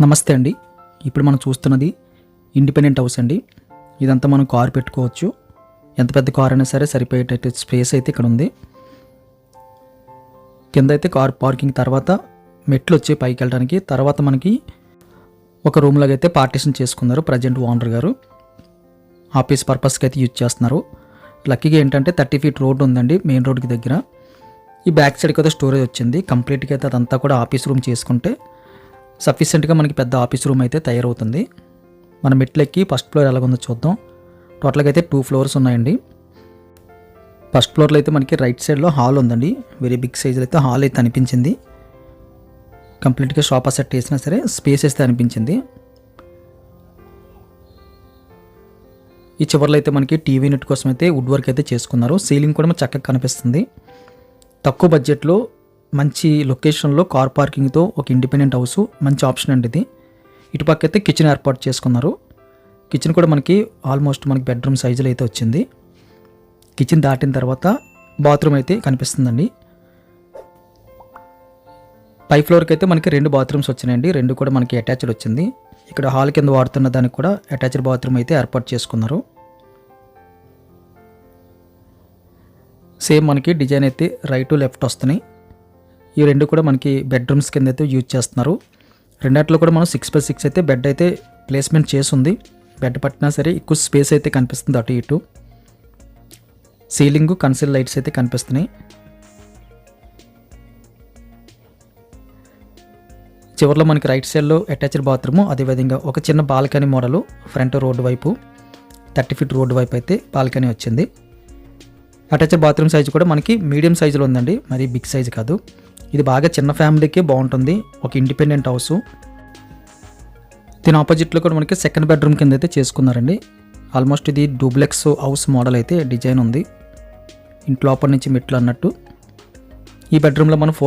నమస్తే అండి. ఇప్పుడు మనం చూస్తున్నది ఇండిపెండెంట్ హౌస్ అండి. ఇదంతా మనం కార్ పెట్టుకోవచ్చు. ఎంత పెద్ద కార్ అయినా సరే సరిపోయేటట్టు స్పేస్ అయితే ఇక్కడ ఉంది. కింద అయితే కార్ పార్కింగ్ తర్వాత మెట్లు వచ్చి పైకి వెళ్ళడానికి తర్వాత మనకి ఒక రూమ్లోకి అయితే పార్టీషన్ చేసుకున్నారు ప్రజెంట్ ఓనర్ గారు. ఆఫీస్ పర్పస్కి అయితే యూజ్ చేస్తున్నారు. లక్కీగా ఏంటంటే థర్టీ ఫీట్ రోడ్ ఉందండి మెయిన్ రోడ్కి దగ్గర. ఈ బ్యాక్ సైడ్కి అయితే స్టోరేజ్ వచ్చింది. కంప్లీట్గా అయితే అదంతా కూడా ఆఫీస్ రూమ్ చేసుకుంటే సఫిషియెంట్గా మనకి పెద్ద ఆఫీస్ రూమ్ అయితే తయారవుతుంది. మన మెట్లెక్కి ఫస్ట్ ఫ్లోర్ ఎలాగుందో చూద్దాం. టోటల్గా అయితే టూ ఫ్లోర్స్ ఉన్నాయండి. ఫస్ట్ ఫ్లోర్లో అయితే మనకి రైట్ సైడ్లో హాల్ ఉందండి. వెరీ బిగ్ సైజులో అయితే హాల్ అయితే అనిపించింది. కంప్లీట్గా షాప్ సెట్ వేసినా సరే స్పేస్ అయితే అనిపించింది. ఈ చివరిలో అయితే మనకి టీవీ యూనిట్ కోసం అయితే వుడ్ వర్క్ అయితే చేసుకున్నారు. సీలింగ్ కూడా మనకు చక్కగా కనిపిస్తుంది. తక్కువ బడ్జెట్లో మంచి లొకేషన్లో కార్ పార్కింగ్తో ఒక ఇండిపెండెంట్ హౌస్ మంచి ఆప్షన్ అండి ఇది. ఇటుపక్క అయితే కిచెన్ ఏర్పాటు చేసుకున్నారు. కిచెన్ కూడా మనకి ఆల్మోస్ట్ మనకి బెడ్రూమ్ సైజులో అయితే వచ్చింది. కిచెన్ దాటిన తర్వాత బాత్రూమ్ అయితే కనిపిస్తుందండి. పై ఫ్లోర్కి అయితే మనకి రెండు బాత్రూమ్స్ వచ్చినాయండి. రెండు కూడా మనకి అటాచ్డ్ వచ్చింది. ఇక్కడ హాల్ కింద వాడుతున్న దానికి కూడా అటాచ్డ్ బాత్రూమ్ అయితే ఏర్పాటు చేసుకున్నారు. సేమ్ మనకి డిజైన్ అయితే రైట్ లెఫ్ట్ వస్తున్నాయి. ఈ రెండు కూడా మనకి బెడ్రూమ్స్ కింద అయితే యూజ్ చేస్తున్నారు. రెండాట్లో కూడా మనం సిక్స్ బై సిక్స్ అయితే బెడ్ అయితే ప్లేస్మెంట్ చేసి ఉంది బెడ్ పట్టినా సరే ఎక్కువ స్పేస్ అయితే కనిపిస్తుంది అటు ఇటు. సీలింగ్ కన్సిల్ లైట్స్ అయితే కనిపిస్తున్నాయి. చివరిలో మనకి రైట్ సైడ్లో అటాచ్డ్ బాత్రూము అదేవిధంగా ఒక చిన్న బాల్కనీ మోడలు ఫ్రంట్ రోడ్డు వైపు థర్టీ ఫీట్ రోడ్డు వైపు అయితే బాల్కనీ వచ్చింది. అటాచ్డ్ బాత్రూమ్ సైజు కూడా మనకి మీడియం సైజులో ఉందండి. మరి బిగ్ సైజు కాదు. ఇది బాగా చిన్న ఫ్యామిలీకి బాగుంటుంది. ఒక ఇండిపెండెంట్ హౌస్. దీని ఆపోజిట్లో కూడా మనకి సెకండ్ బెడ్రూమ్ కింద అయితే చేసుకున్నారండి. ఆల్మోస్ట్ ఇది డూప్లెక్స్ హౌస్ మోడల్ అయితే డిజైన్ ఉంది. ఇంట్లో లోపల నుంచి మెట్లు అన్నట్టు. ఈ బెడ్రూమ్లో మనం ఫోర్